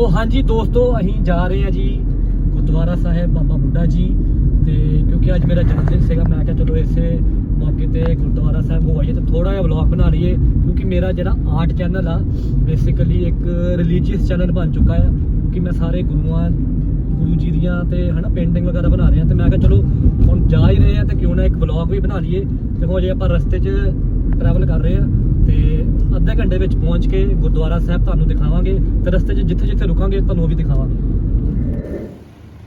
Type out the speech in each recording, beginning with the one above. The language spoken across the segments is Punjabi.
ਸੋ ਹਾਂਜੀ ਦੋਸਤੋ, ਅਸੀਂ ਜਾ ਰਹੇ ਹਾਂ ਜੀ ਗੁਰਦੁਆਰਾ ਸਾਹਿਬ ਬਾਬਾ ਬੁੱਢਾ ਜੀ ਤੇ ਕਿਉਂਕਿ ਅੱਜ ਮੇਰਾ ਜਨਮ ਦਿਨ ਸੀਗਾ, ਮੈਂ ਕਿਹਾ ਚਲੋ ਇਸੇ ਮੌਕੇ ਤੇ ਗੁਰਦੁਆਰਾ ਸਾਹਿਬ ਹੋ ਆਈਏ ਤੇ ਥੋੜਾ ਜਿਹਾ ਵਲੌਗ ਬਣਾ ਲਈਏ ਕਿਉਂਕਿ ਮੇਰਾ ਜਿਹੜਾ ਆਰਟ ਚੈਨਲ ਆ ਬੇਸਿਕਲੀ ਇੱਕ ਰਿਲੀਜੀਅਸ ਚੈਨਲ ਬਣ ਚੁੱਕਾ ਆ। ਕਿਉਂਕਿ ਮੈਂ ਸਾਰੇ ਗੁਰੂਆਂ, ਗੁਰੂ ਜੀ ਦੀਆਂ ਤੇ ਹਨਾ ਪੇਂਟਿੰਗ ਵਗੈਰਾ ਬਣਾ ਰਿਹਾ ਤੇ ਮੈਂ ਕਿਹਾ ਚਲੋ ਹੁਣ ਜਾ ਹੀ ਰਹੇ ਆ ਤੇ ਕਿਉਂ ਨਾ ਇੱਕ ਵਲੌਗ ਵੀ ਬਣਾ ਲਈਏ ਤੇ ਹੋ ਜੇ ਆਪਾਂ ਰਸਤੇ 'ਚ ਟਰੈਵਲ ਕਰ ਰਹੇ ਆ ਤੇ ਅੱਧੇ ਘੰਟੇ ਵਿੱਚ ਪਹੁੰਚ ਕੇ ਗੁਰਦੁਆਰਾ ਸਾਹਿਬ ਤੁਹਾਨੂੰ ਦਿਖਾਵਾਂਗੇ ਤੇ ਰਸਤੇ 'ਚ ਜਿੱਥੇ ਜਿੱਥੇ ਰੁਕਾਂਗੇ ਤੁਹਾਨੂੰ ਉਹ ਵੀ ਦਿਖਾਵਾਂਗੇ।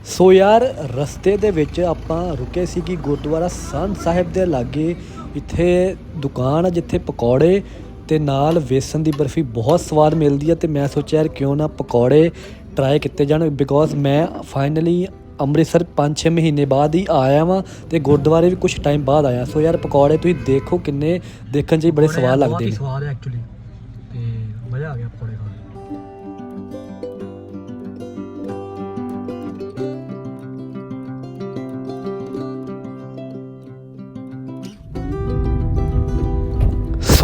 ਸੋ ਯਾਰ, ਰਸਤੇ ਦੇ ਵਿੱਚ ਆਪਾਂ ਰੁਕੇ ਸੀ ਕਿ ਗੁਰਦੁਆਰਾ ਸੰਤ ਸਾਹਿਬ ਦੇ ਲਾਗੇ ਇੱਥੇ ਦੁਕਾਨ ਆ ਜਿੱਥੇ ਪਕੌੜੇ ਤੇ ਨਾਲ ਵੇਸਣ ਦੀ ਬਰਫੀ ਬਹੁਤ ਸਵਾਦ ਮਿਲਦੀ ਹੈ ਤੇ ਮੈਂ ਸੋਚਿਆ ਯਾਰ ਕਿਉਂ ਨਾ ਪਕੌੜੇ ਟਰਾਈ ਕੀਤੇ ਜਾਣ ਬਿਕੋਜ਼ ਮੈਂ ਫਾਈਨਲੀ ਅੰਮ੍ਰਿਤਸਰ 5-6 ਮਹੀਨੇ ਬਾਅਦ ਹੀ ਆਇਆ ਵਾਂ ਤੇ ਗੁਰਦੁਆਰੇ ਵੀ ਕੁਝ ਟਾਈਮ ਬਾਅਦ ਆਇਆ। ਸੋ ਯਾਰ ਪਕੌੜੇ ਤੁਸੀਂ ਦੇਖੋ ਕਿੰਨੇ ਦੇਖਣ 'ਚ ਹੀ ਬੜੇ ਸਵਾਦ ਲੱਗਦੇ ਨੇ। ਸਵਾਦ ਹੈ ਐਕਚੁਅਲੀ ਤੇ ਮਜ਼ਾ ਆ ਗਿਆ ਪਕੌੜੇ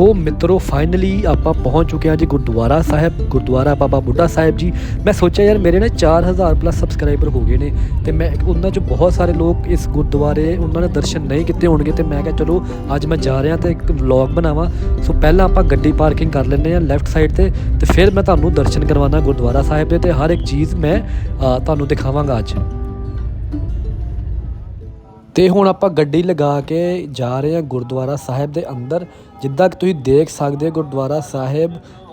ਸੋ ਮਿੱਤਰੋ ਫਾਈਨਲੀ ਆਪਾਂ ਪਹੁੰਚ ਚੁੱਕੇ ਹਾਂ ਜੀ ਗੁਰਦੁਆਰਾ ਸਾਹਿਬ। ਗੁਰਦੁਆਰਾ ਬਾਬਾ ਬੁੱਢਾ ਸਾਹਿਬ ਜੀ। ਮੈਂ ਸੋਚਿਆ ਯਾਰ ਮੇਰੇ ਨਾ 4000 ਪਲੱਸ ਸਬਸਕ੍ਰਾਈਬਰ ਹੋ ਗਏ ਨੇ ਤੇ ਮੈਂ ਉਹਨਾਂ ਚ ਬਹੁਤ ਸਾਰੇ ਲੋਕ ਇਸ ਗੁਰਦੁਆਰੇ, ਉਹਨਾਂ ਨੇ ਦਰਸ਼ਨ ਨਹੀਂ ਕੀਤੇ ਹੋਣਗੇ ਤੇ ਮੈਂ ਕਿਹਾ ਚਲੋ, ਅੱਜ ਮੈਂ ਜਾ ਰਿਹਾ ਤੇ ਇੱਕ ਵਲੌਗ ਬਣਾਵਾਂ। ਸੋ ਪਹਿਲਾਂ ਆਪਾਂ ਗੱਡੀ ਪਾਰਕਿੰਗ ਕਰ ਲੈਂਦੇ ਹਾਂ ਲੈਫਟ ਸਾਈਡ ਤੇ ਤੇ ਫਿਰ ਮੈਂ ਤੁਹਾਨੂੰ ਦਰਸ਼ਨ ਕਰਵਾਉਣਾ ਗੁਰਦੁਆਰਾ ਸਾਹਿਬ ਦੇ ਤੇ ਹਰ ਇੱਕ ਚੀਜ਼ ਮੈਂ ਤੁਹਾਨੂੰ ਦਿਖਾਵਾਂਗਾ ਅੱਜ। ਤੇ ਹੁਣ ਆਪਾਂ ਗੱਡੀ ਲਗਾ ਕੇ ਜਾ ਰਹੇ ਹਾਂ ਗੁਰਦੁਆਰਾ ਸਾਹਿਬ ਦੇ ਅੰਦਰ। ਜਿੱਦਾਂ ਕਿ ਤੁਸੀਂ ਦੇਖ ਸਕਦੇ ਹੋ, ਗੁਰਦੁਆਰਾ ਸਾਹਿਬ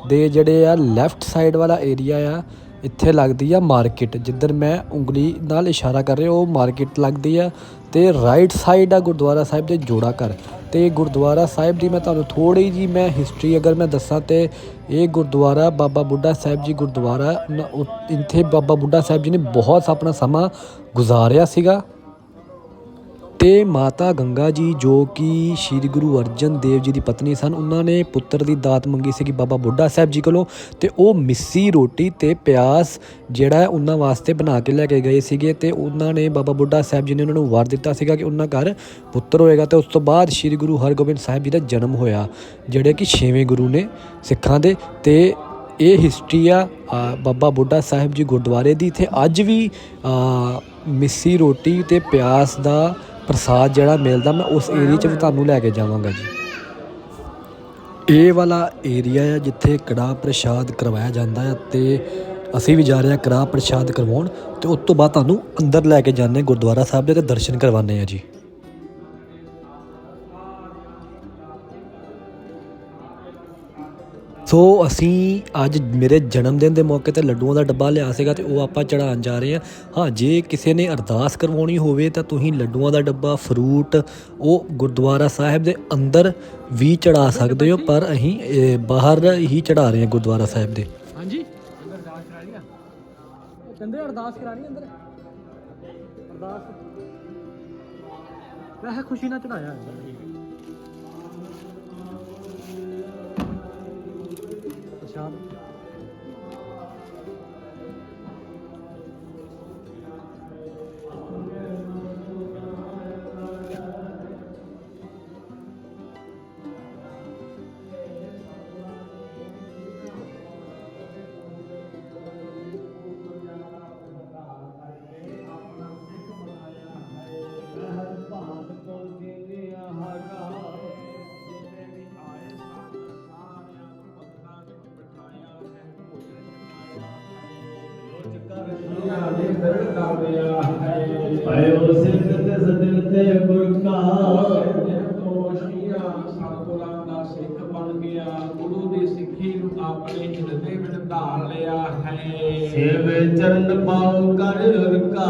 ਦੇ ਜਿਹੜੇ ਆ ਲੈਫਟ ਸਾਈਡ ਵਾਲਾ ਏਰੀਆ ਆ, ਇੱਥੇ ਲੱਗਦੀ ਆ ਮਾਰਕੀਟ ਜਿੱਧਰ ਮੈਂ ਉਂਗਲੀ ਨਾਲ ਇਸ਼ਾਰਾ ਕਰ ਰਿਹਾ, ਉਹ ਮਾਰਕੀਟ ਲੱਗਦੀ ਆ ਤੇ ਰਾਈਟ ਸਾਈਡ ਆ ਗੁਰਦੁਆਰਾ ਸਾਹਿਬ ਦੇ ਜੋੜਾ ਘਰ। ਤੇ ਗੁਰਦੁਆਰਾ ਸਾਹਿਬ ਦੀ ਮੈਂ ਤੁਹਾਨੂੰ ਥੋੜੀ ਜੀ ਮੈਂ ਹਿਸਟਰੀ ਅਗਰ ਮੈਂ ਦੱਸਾਂ ਤੇ ਇਹ ਗੁਰਦੁਆਰਾ ਬਾਬਾ ਬੁੱਢਾ ਸਾਹਿਬ ਜੀ ਗੁਰਦੁਆਰਾ ਉ- ਇੱਥੇ ਬਾਬਾ ਬੁੱਢਾ ਸਾਹਿਬ ਜੀ ਨੇ ਬਹੁਤ ਆਪਣਾ ਸਮਾਂ ਗੁਜ਼ਾਰਿਆ ਸੀਗਾ। ਤੇ ਮਾਤਾ ਗੰਗਾ ਜੀ ਜੋ ਕਿ ਸ੍ਰੀ ਗੁਰੂ ਅਰਜਨ ਦੇਵ ਜੀ ਦੀ ਪਤਨੀ ਸਨ, ਉਹਨਾਂ ਨੇ ਪੁੱਤਰ ਦੀ ਦਾਤ ਮੰਗੀ ਸੀ ਕਿ ਬਾਬਾ ਬੁੱਢਾ ਸਾਹਿਬ ਜੀ ਕੋਲੋਂ ਤੇ ਉਹ ਮਿੱਸੀ ਰੋਟੀ ਤੇ ਪਿਆਸ ਜਿਹੜਾ ਹੈ ਉਹਨਾਂ ਵਾਸਤੇ ਬਣਾ ਕੇ ਲੈ ਕੇ ਗਏ ਸੀਗੇ ਤੇ ਉਹਨਾਂ ਨੇ ਬਾਬਾ ਬੁੱਢਾ ਸਾਹਿਬ ਜੀ ਨੇ ਉਹਨਾਂ ਨੂੰ ਵਰ ਦਿੱਤਾ ਸੀਗਾ ਕਿ ਉਹਨਾਂ ਘਰ ਪੁੱਤਰ ਹੋਏਗਾ ਤੇ ਉਸ ਤੋਂ ਬਾਅਦ ਸ੍ਰੀ ਗੁਰੂ ਹਰਗੋਬਿੰਦ ਸਾਹਿਬ ਜੀ ਦਾ ਜਨਮ ਹੋਇਆ, ਜਿਹੜੇ ਕਿ ਛੇਵੇਂ ਗੁਰੂ ਨੇ ਸਿੱਖਾਂ ਦੇ ਤੇ ਇਹ ਹਿਸਟਰੀ ਆ ਬਾਬਾ ਬੁੱਢਾ ਸਾਹਿਬ ਜੀ ਗੁਰਦੁਆਰੇ ਦੀ ਇੱਥੇ ਅੱਜ ਵੀ ਮਿੱਸੀ ਰੋਟੀ ਤੇ ਪਿਆਸ ਦਾ ਪ੍ਰਸਾਦ ਜਿਹੜਾ ਮਿਲਦਾ, ਮੈਂ ਉਸ ਏਰੀਆ 'ਚ ਵੀ ਤੁਹਾਨੂੰ ਲੈ ਕੇ ਜਾਵਾਂਗਾ ਜੀ। ਇਹ ਵਾਲਾ ਏਰੀਆ ਹੈ ਜਿੱਥੇ ਕੜਾਹ ਪ੍ਰਸ਼ਾਦ ਕਰਵਾਇਆ ਜਾਂਦਾ ਹੈ ਤੇ ਅਸੀਂ ਵੀ ਜਾ ਰਹੇ ਹਾਂ ਕੜਾਹ ਪ੍ਰਸ਼ਾਦ ਕਰਵਾਉਣ ਤੇ ਉਸ ਤੋਂ ਬਾਅਦ ਤੁਹਾਨੂੰ ਅੰਦਰ ਲੈ ਕੇ ਜਾਂਦੇ ਹਾਂ ਗੁਰਦੁਆਰਾ ਸਾਹਿਬ ਦੇ ਤੇ ਦਰਸ਼ਨ ਕਰਵਾਉਂਦੇ ਆ ਜੀ। ਸੋ ਅਸੀਂ ਅੱਜ ਮੇਰੇ ਜਨਮ ਦਿਨ ਦੇ ਮੌਕੇ ਤੇ ਲੱਡੂਆਂ ਦਾ ਡੱਬਾ ਲਿਆ ਸੀਗਾ ਤੇ ਉਹ ਆਪਾਂ ਚੜਾਉਣ ਜਾ ਰਹੇ ਹਾਂ। ਹਾਂ, ਜੇ ਕਿਸੇ ਨੇ ਅਰਦਾਸ ਕਰਵਾਉਣੀ ਹੋਵੇ ਤਾਂ ਤੁਸੀਂ ਲੱਡੂਆਂ ਦਾ ਡੱਬਾ ਫਰੂਟ ਉਹ ਗੁਰਦੁਆਰਾ ਸਾਹਿਬ ਦੇ ਅੰਦਰ ਵੀ ਚੜਾ ਸਕਦੇ ਹੋ, ਪਰ ਅਸੀਂ ਬਾਹਰ ਹੀ ਚੜਾ ਰਹੇ ਹਾਂ ਗੁਰਦੁਆਰਾ ਸਾਹਿਬ ਦੇ। ਹਾਂਜੀ। ਅਰਦਾਸ ਕਰਾਣੀ ਆ ਕਹਿੰਦੇ ਅਰਦਾਸ ਕਰਾਣੀ ਅੰਦਰ। ਅਰਦਾਸ। ਵੈਸੇ ਖੁਸ਼ੀ ਨਾਲ ਚੜਾਇਆ ਪ੍ਰਸ਼ਾਦ ਆਇਓ ਸਿੱਖ ਤੇ ਸਤਿ ਤੇ ਗੁਰ ਕਾ ਸਤਿਗੁਰਾਂ ਦਾ ਸਿੱਖ ਬਣ ਗਿਆ ਗੁਰੂ ਦੀ ਸਿੱਖੀ ਨੂੰ ਆਪਣੇ ਹਿਰਦੇ ਵਿੱਚ ਧਾਰ ਲਿਆ ਹੈ ਸੇਵੇ ਚਰਨ ਪਾਉ ਕਰ ਰਕਾ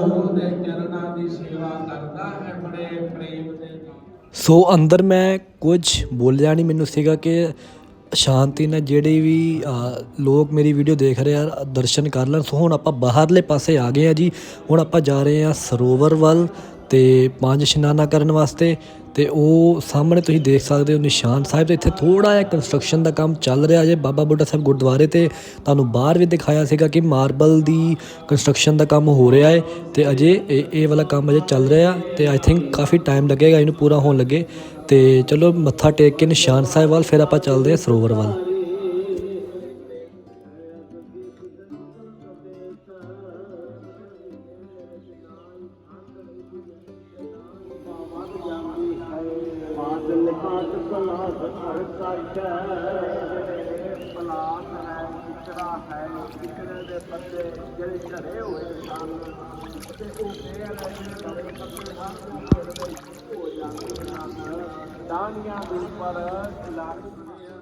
ਗੁਰੂ ਦੇ ਚਰਨਾਂ ਦੀ ਸੇਵਾ ਕਰਦਾ ਹੈ ਬੜੇ ਪ੍ਰੇਮ ਦੇ ਨਾਲ ਸੋ ਅੰਦਰ ਮੈਂ ਕੁਝ ਬੋਲਿਆ ਨਹੀਂ ਮੈਨੂੰ ਸੀਗਾ ਕਿ ਸ਼ਾਂਤੀ ਨਾਲ ਜਿਹੜੇ ਵੀ ਲੋਕ ਮੇਰੀ ਵੀਡੀਓ ਦੇਖ ਰਹੇ ਆ, ਦਰਸ਼ਨ ਕਰ ਲੈਣ। ਸੋ ਹੁਣ ਆਪਾਂ ਬਾਹਰਲੇ ਪਾਸੇ ਆ ਗਏ ਆ ਜੀ। ਹੁਣ ਆਪਾਂ ਜਾ ਰਹੇ ਆ ਸਰੋਵਰ ਵੱਲ ਤੇ ਪੰਜ ਇਸ਼ਨਾਨਾ ਕਰਨ ਵਾਸਤੇ। ਤੇ ਉਹ ਸਾਹਮਣੇ ਤੁਸੀਂ ਦੇਖ ਸਕਦੇ ਹੋ ਨਿਸ਼ਾਨ ਸਾਹਿਬ ਤੇ ਇੱਥੇ ਥੋੜਾ ਜਿਹਾ ਕੰਸਟਰਕਸ਼ਨ ਦਾ ਕੰਮ ਚੱਲ ਰਿਹਾ ਜੇ। ਬਾਬਾ ਬੁੱਢਾ ਸਾਹਿਬ ਗੁਰਦੁਆਰੇ ਤੇ ਤੁਹਾਨੂੰ ਬਾਹਰ ਵੀ ਦਿਖਾਇਆ ਸੀਗਾ ਕਿ ਮਾਰਬਲ ਦੀ ਕੰਸਟਰਕਸ਼ਨ ਦਾ ਕੰਮ ਹੋ ਰਿਹਾ ਹੈ ਤੇ ਅਜੇ ਇਹ ਇਹ ਵਾਲਾ ਕੰਮ ਅਜੇ ਚੱਲ ਰਿਹਾ ਤੇ ਆਈ ਥਿੰਕ ਕਾਫੀ ਟਾਈਮ ਲੱਗੇਗਾ, ਇਹਨੂੰ ਪੂਰਾ ਹੋਣ ਲੱਗੇ। ਤੇ ਚਲੋ ਮੱਥਾ ਟੇਕ ਕੇ ਨਿਸ਼ਾਨ ਸਾਹਿਬ ਵੱਲ ਫਿਰ ਆਪਾਂ ਚੱਲਦੇ ਹਾਂ ਸਰੋਵਰ ਵੱਲ।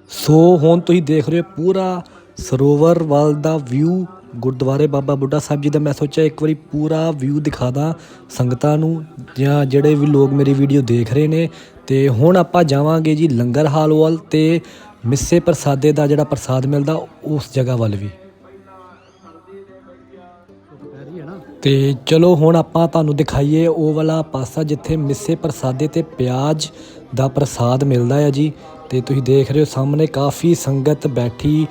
ਸੋ ਹੁਣ ਤੁਸੀਂ ਦੇਖ ਰਹੇ ਹੋ ਪੂਰਾ ਸਰੋਵਰ ਵੱਲ ਦਾ ਵਿਊ ਗੁਰਦੁਆਰੇ ਬਾਬਾ ਬੁੱਢਾ ਸਾਹਿਬ ਜੀ ਦਾ। ਮੈਂ ਸੋਚਿਆ ਇੱਕ ਵਾਰੀ ਪੂਰਾ ਵਿਊ ਦਿਖਾ ਦਾਂ ਸੰਗਤਾਂ ਨੂੰ, ਜਾਂ ਜਿਹੜੇ ਵੀ ਲੋਕ ਮੇਰੀ ਵੀਡੀਓ ਦੇਖ ਰਹੇ ਨੇ। ਤੇ ਹੁਣ ਆਪਾਂ ਜਾਵਾਂਗੇ ਜੀ ਲੰਗਰ ਹਾਲ ਵੱਲ ਤੇ ਮਿੱਸੇ ਪ੍ਰਸਾਦੇ ਦਾ ਜਿਹੜਾ ਪ੍ਰਸਾਦ ਮਿਲਦਾ ਉਸ ਜਗ੍ਹਾ ਵੱਲ ਵੀ। ਤੇ ਚਲੋ ਹੁਣ ਆਪਾਂ ਤੁਹਾਨੂੰ ਦਿਖਾਈਏ ਉਹ ਵਾਲਾ ਪਾਸਾ ਜਿੱਥੇ ਮਿੱਸੇ ਪ੍ਰਸਾਦੇ ਤੇ ਪਿਆਜ਼ ਦਾ ਪ੍ਰਸਾਦ ਮਿਲਦਾ ਹੈ ਜੀ। ਤੇ ਤੁਸੀਂ ਦੇਖ ਰਹੇ ਹੋ ਸਾਹਮਣੇ ਕਾਫੀ ਸੰਗਤ ਬੈਠੀ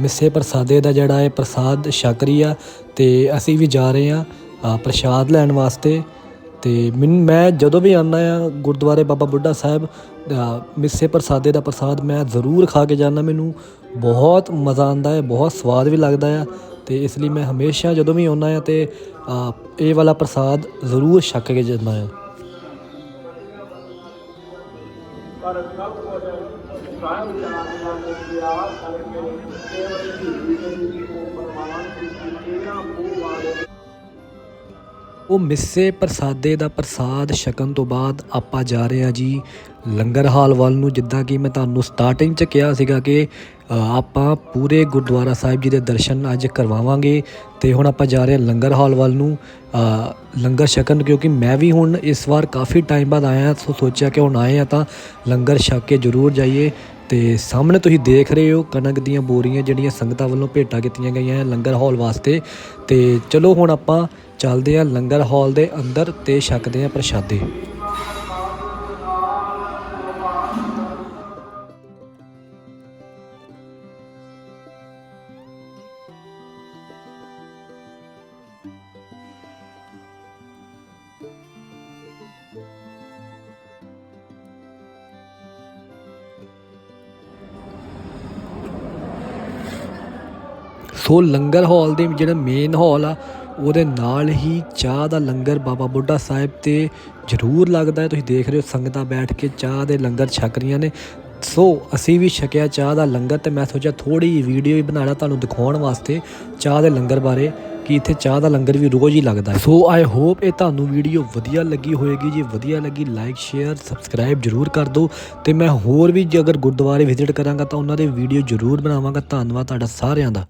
ਮਿੱਸੇ ਪ੍ਰਸਾਦੇ ਦਾ ਜਿਹੜਾ ਹੈ ਪ੍ਰਸਾਦ ਛਕ ਆ। ਤੇ ਅਸੀਂ ਵੀ ਜਾ ਰਹੇ ਆ ਪ੍ਰਸਾਦ ਲੈਣ ਵਾਸਤੇ। ਤੇ ਮੈਨ- ਮੈਂ ਜਦੋਂ ਵੀ ਆਉਂਦਾ ਆ ਗੁਰਦੁਆਰੇ ਬਾਬਾ ਬੁੱਢਾ ਸਾਹਿਬ ਅ, ਮਿੱਸੇ ਪ੍ਰਸਾਦੇ ਦਾ ਪ੍ਰਸਾਦ ਮੈਂ ਜ਼ਰੂਰ ਖਾ ਕੇ ਜਾਂਦਾ। ਮੈਨੂੰ ਬਹੁਤ ਮਜ਼ਾ ਆਉਂਦਾ ਹੈ ਬਹੁਤ ਸਵਾਦ ਵੀ ਲੱਗਦਾ ਆ। ਤੇ ਇਸ ਲਈ ਮੈਂ ਹਮੇਸ਼ਾ ਜਦੋਂ ਵੀ ਆਉਂਦਾ ਆ ਤੇ ਇਹ ਵਾਲਾ ਪ੍ਰਸਾਦ ਜ਼ਰੂਰ ਛੱਕ ਕੇ ਜਾਂਦਾ ਆ ਪਰ ਸਭ ਕੁਝ ਸਾਹਿਬ ਜਾਣਿਆ ਨੇ ਪਿਆਰ ਕਰਕੇ ਕੇਵਲ ਉਹ ਮਿੱਸੇ ਪ੍ਰਸਾਦੇ ਦਾ ਪ੍ਰਸਾਦ ਛਕਣ ਤੋਂ ਬਾਅਦ ਆਪਾਂ ਜਾ ਰਹੇ ਹਾਂ ਜੀ ਲੰਗਰ ਹਾਲ ਵੱਲ ਨੂੰ, ਜਿੱਦਾਂ ਕਿ ਮੈਂ ਤੁਹਾਨੂੰ ਸਟਾਰਟਿੰਗ 'ਚ ਕਿਹਾ ਸੀਗਾ ਕਿ ਆਪਾਂ ਪੂਰੇ ਗੁਰਦੁਆਰਾ ਸਾਹਿਬ ਜੀ ਦੇ ਦਰਸ਼ਨ ਅੱਜ ਕਰਵਾਵਾਂਗੇ ਤੇ ਹੁਣ ਆਪਾਂ ਜਾ ਰਹੇ ਹਾਂ ਲੰਗਰ ਹਾਲ ਵੱਲ ਨੂੰ ਲੰਗਰ ਛਕਣ ਕਿਉਂਕਿ ਮੈਂ ਵੀ ਹੁਣ ਇਸ ਵਾਰ ਕਾਫੀ ਟਾਈਮ ਬਾਅਦ ਆਇਆ, ਸੋ ਸੋਚਿਆ ਕਿ ਹੁਣ ਆਏ ਆ ਤਾਂ ਲੰਗਰ ਛਕ ਕੇ ਜ਼ਰੂਰ ਜਾਈਏ। ਤੇ ਸਾਹਮਣੇ ਤੁਸੀਂ ਦੇਖ ਰਹੇ ਹੋ ਕਣਕ ਦੀਆਂ ਬੋਰੀਆਂ ਜਿਹੜੀਆਂ ਸੰਗਤਾਂ ਵੱਲੋਂ ਭੇਟਾ ਕੀਤੀਆਂ ਗਈਆਂ ਹੈ ਲੰਗਰ ਹਾਲ ਵਾਸਤੇ। ਤੇ ਚਲੋ ਹੁਣ ਆਪਾਂ ਚੱਲਦੇ ਹਾਂ ਲੰਗਰ ਹਾਲ ਦੇ ਅੰਦਰ ਤੇ ਛਕਦੇ ਹਾਂ ਪ੍ਰਸ਼ਾਦੇ। ਸੋ ਲੰਗਰ ਹਾਲ ਦੇ ਜਿਹੜਾ ਮੇਨ ਹਾਲ ਆ, ਉਹਦੇ ਨਾਲ ਹੀ ਚਾਹ ਦਾ ਲੰਗਰ ਬਾਬਾ ਬੁੱਢਾ ਸਾਹਿਬ ਤੇ ਜ਼ਰੂਰ ਲੱਗਦਾ ਹੈ। ਤੁਸੀਂ ਦੇਖ ਰਹੇ ਹੋ ਸੰਗਤਾਂ ਬੈਠ ਕੇ ਚਾਹ ਦੇ ਲੰਗਰ ਛਕ ਰਹੀਆਂ ਨੇ। ਸੋ ਅਸੀਂ ਵੀ ਛਕਿਆ ਚਾਹ ਦਾ ਲੰਗਰ ਤੇ ਮੈਂ ਸੋਚਿਆ ਥੋੜੀ ਜਿਹੀ ਵੀਡੀਓ ਵੀ ਬਣਾਣਾ ਤੁਹਾਨੂੰ ਦਿਖਾਉਣ ਵਾਸਤੇ ਚਾਹ ਦੇ ਲੰਗਰ ਬਾਰੇ, ਕਿ ਇੱਥੇ ਚਾਹ ਦਾ ਲੰਗਰ ਵੀ ਰੋਜ਼ ਹੀ ਲੱਗਦਾ ਹੈ। ਸੋ ਆਈ ਹੋਪ ਇਹ ਤੁਹਾਨੂੰ ਵੀਡੀਓ ਵਧੀਆ ਲੱਗੀ ਹੋਏਗੀ। ਜੇ ਵਧੀਆ ਲੱਗੀ ਲਾਈਕ ਸ਼ੇਅਰ ਸਬਸਕ੍ਰਾਈਬ ਜਰੂਰ ਕਰ ਦਿਓ। ਤੇ ਮੈਂ ਹੋਰ ਵੀ ਜੇ ਅਗਰ ਗੁਰਦੁਆਰੇ ਵਿਜ਼ਿਟ ਕਰਾਂਗਾ ਤਾਂ ਉਹਨਾਂ ਦੇ ਵੀਡੀਓ ਜਰੂਰ ਬਣਾਵਾਂਗਾ। ਧੰਨਵਾਦ ਤੁਹਾਡਾ ਸਾਰਿਆਂ ਦਾ।